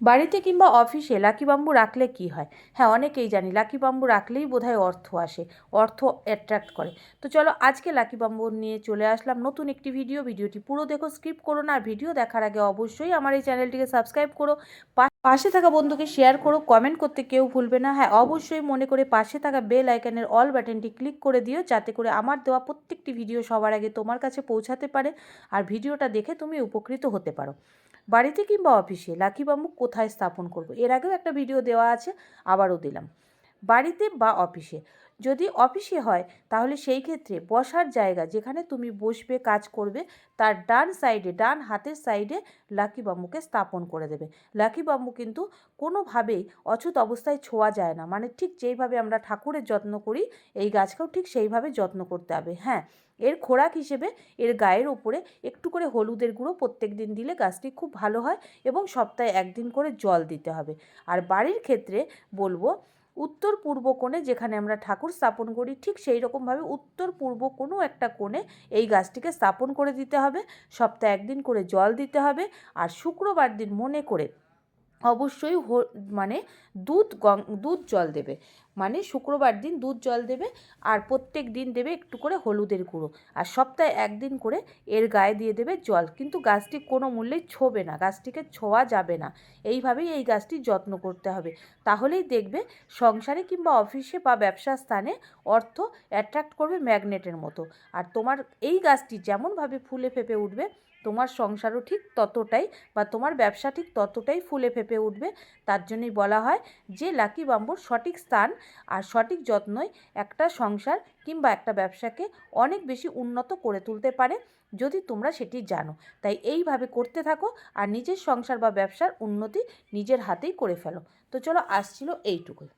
বাড়িতে কিংবা অফিসে লাকি বাম্বু রাখলে কি হয়? হ্যাঁ অনেকেই জানি লাকি বাম্বু রাখলেই বোধহয় অর্থ আসে, অর্থ অ্যাট্রাক্ট করে। তো চলো আজকে লাকি বাম্বু নিয়ে চলে আসলাম নতুন একটি ভিডিও ভিডিওটি পুরো দেখো স্কিপ করো না। আর ভিডিও দেখার আগে অবশ্যই আমার এই চ্যানেলটিকে সাবস্ক্রাইব করো। পাশে থাকা বন্ধুকে শেয়ার করো কমেন্ট করতে কেউ ভুলবে না। হ্যাঁ অবশ্যই মনে করে পাশে থাকা বেল আইকনের অল বাটনটি ক্লিক করে দিও, যাতে করে আমার দেওয়া প্রত্যেকটি ভিডিও সবার আগে তোমার কাছে পৌঁছাতে পারে, আর ভিডিওটা দেখে তুমি উপকৃত হতে পারো। বাড়িতে কিংবা অফিসে লাকি বাম্বু কোথায় স্থাপন করব। এর আগেও একটা ভিডিও দেওয়া আছে আবারও দিলাম। বাড়িতে বা অফিসে। যদি অফিসে হয়, তাহলে সেই ক্ষেত্রে বসার জায়গা যেখানে তুমি বসবে, কাজ করবে, তার ডান সাইডে, ডান হাতের সাইডে লাকি বাম্বুকে স্থাপন করে দেবে। লাকি বাম্বু কিন্তু কোনোভাবেই অছুত অবস্থায় ছোঁয়া যায় না। মানে ঠিক যেইভাবে আমরা ঠাকুরের যত্ন করি, এই গাছকেও ঠিক সেইভাবে যত্ন করতে হবে। হ্যাঁ এর খোরাক হিসেবে এর গায়ের ওপরে একটু করে হলুদের গুঁড়ো প্রত্যেক দিন দিলে গাছটি খুব ভালো হয় এবং সপ্তাহে একদিন করে জল দিতে হবে। আর বাড়ির ক্ষেত্রে বলব উত্তর পূর্ব কোণে যেখানে আমরা ঠাকুর স্থাপন করি, ঠিক সেই রকমভাবে উত্তর পূর্ব কোনো একটা কোণে এই গাছটিকে স্থাপন করে দিতে হবে। সপ্তাহে একদিন করে জল দিতে হবে আর শুক্রবার দিন মনে করে অবশ্যই মানে দুধ গং দুধ জল দেবে। মানে শুক্রবার দিন দুধ জল দেবে আর প্রত্যেক দিন দেবে একটু করে হলুদের গুঁড়ো। আর সপ্তাহে একদিন করে এর গায়ে দিয়ে দেবে জল। কিন্তু গাছটি কোনো মূল্যেই ছোবে না, গাছটিকে ছোঁয়া যাবে না। এইভাবেই এই গাছটির যত্ন করতে হবে। তাহলেই দেখবে সংসারে কিংবা অফিসে বা ব্যবসা স্থানে অর্থ অ্যাট্রাক্ট করবে ম্যাগনেটের মতো। আর তোমার এই গাছটি যেমনভাবে ফুলে ফেপে উঠবে, তোমার সংসারও ঠিক ততটাই বা তোমার ব্যবসা ঠিক ততটাই ফুলে ফেপে উঠবে। তার জন্যই বলা হয় যে, লাকি বাম্বুর সঠিক স্থান আর সঠিক যত্নই একটা সংসার কিংবা একটা ব্যবসাকে অনেক বেশি উন্নত করে তুলতে পারে যদি তোমরা সেটি জানো। তাই এইভাবে করতে থাকো আর নিজের সংসার বা ব্যবসার উন্নতি নিজের হাতেই করে ফেলো। তো চলো আসছিল এইটুকুই।